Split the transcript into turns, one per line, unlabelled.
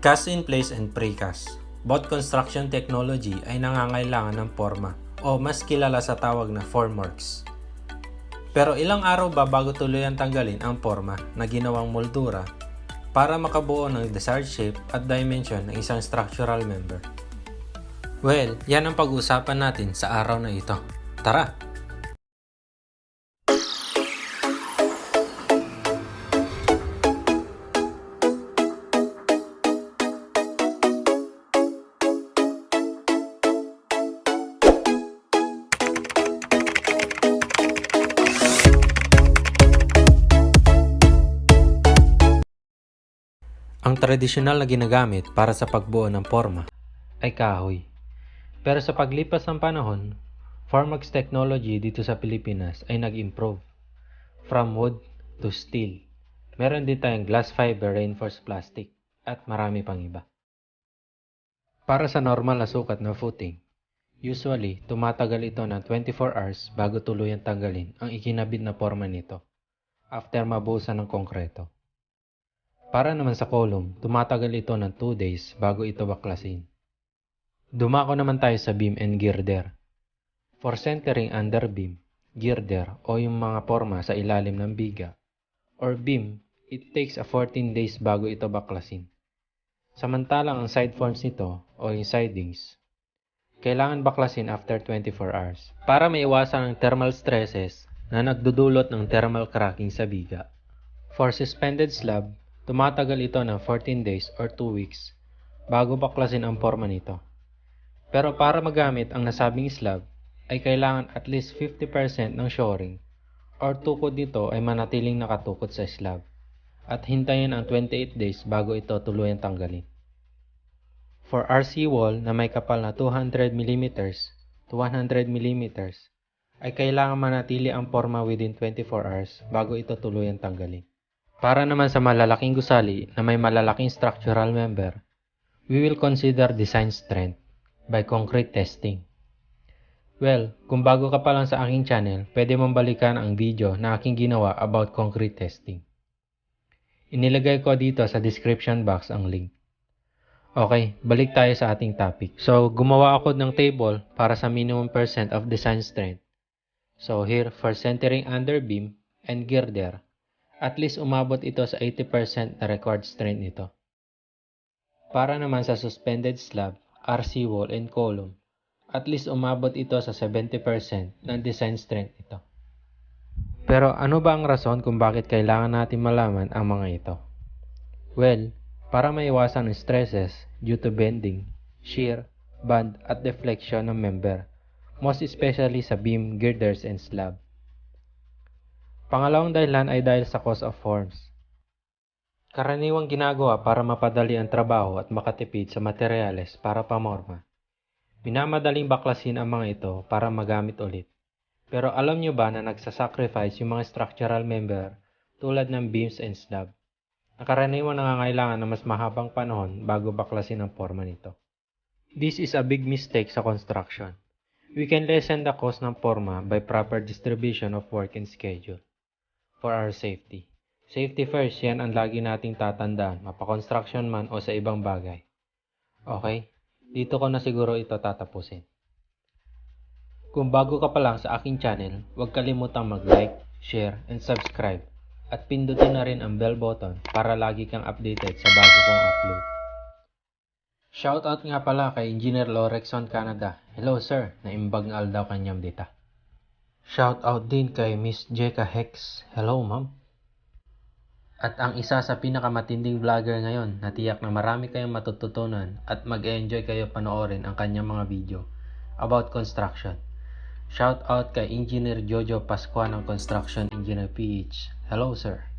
Cast in place and precast. Both construction technology ay nangangailangan ng forma o mas kilala sa tawag na formworks. Pero ilang araw ba bago tuluyan tanggalin ang forma na ginawang moldura para makabuo ng desired shape at dimension ng isang structural member? Well, yan ang pag-uusapan natin sa araw na ito. Tara! Tradisyonal na ginagamit para sa pagbuo ng forma ay kahoy. Pero sa paglipas ng panahon, Formax technology dito sa Pilipinas ay nag-improve. From wood to steel. Meron din tayong glass fiber reinforced plastic at marami pang iba. Para sa normal na sukat na footing, usually tumatagal ito ng 24 hours bago tuluyang tanggalin ang ikinabit na forma nito after mabuhusan ng konkreto. Para naman sa column, tumatagal ito ng 2 days bago ito baklasin. Dumako naman tayo sa beam and girder. For centering under beam, girder o yung mga forma sa ilalim ng biga, or beam, it takes a 14 days bago ito baklasin. Samantalang ang side forms nito o yung sidings, kailangan baklasin after 24 hours para maiwasan ang thermal stresses na nagdudulot ng thermal cracking sa biga. For suspended slab, tumatagal ito ng 14 days or 2 weeks bago baklasin ang forma nito. Pero para magamit ang nasabing slab, ay kailangan at least 50% ng shoring or tukod nito ay manatiling nakatukod sa slab at hintayin ang 28 days bago ito tuluyang tanggalin. For RC wall na may kapal na 200 mm to 100 mm ay kailangan manatili ang forma within 24 hours bago ito tuluyang tanggalin. Para naman sa malalaking gusali na may malalaking structural member, we will consider design strength by concrete testing. Well, kung bago ka pa lang sa aking channel, pwede mong balikan ang video na aking ginawa about concrete testing. Inilagay ko dito sa description box ang link. Okay, balik tayo sa ating topic. So, gumawa ako ng table para sa minimum percent of design strength. So, here, for centering under beam and girder, at least umabot ito sa 80% na required strength nito. Para naman sa suspended slab, RC wall and column, at least umabot ito sa 70% ng design strength nito. Pero ano ba ang rason kung bakit kailangan natin malaman ang mga ito? Well, para maiwasan ang stresses due to bending, shear, band at deflection ng member, most especially sa beam, girders, and slab. Pangalawang dahilan ay dahil sa cost of forms. Karaniwang ginagawa para mapadali ang trabaho at makatipid sa materyales para pamorma. Minamadaling baklasin ang mga ito para magamit ulit. Pero alam nyo ba na nagsasacrifice yung mga structural member tulad ng beams and slab? Na karaniwang nangangailangan ng mas mahabang panahon bago baklasin ang forma nito. This is a big mistake sa construction. We can lessen the cost ng forma by proper distribution of work and schedule for our safety. Safety first, yan ang lagi nating tatandaan, mapa-construction man o sa ibang bagay. Okay? Dito ko na siguro ito tatapusin. Kung bago ka pa lang sa aking channel, huwag kalimutang mag-like, share, and subscribe. At pindutin na rin ang bell button para lagi kang updated sa bago kong upload. Shoutout nga pala kay Engineer Lorexon Canada. Hello sir, naimbag na aldaw kanyang dita. Shoutout din kay Miss Jeka Hex. Hello ma'am. At ang isa sa pinakamatinding vlogger ngayon na tiyak na marami kayong matututunan at mag-enjoy kayo panoorin ang kanyang mga video about construction. Shout out kay Engineer Jojo Pascuan ng Construction Engineer PH. Hello sir.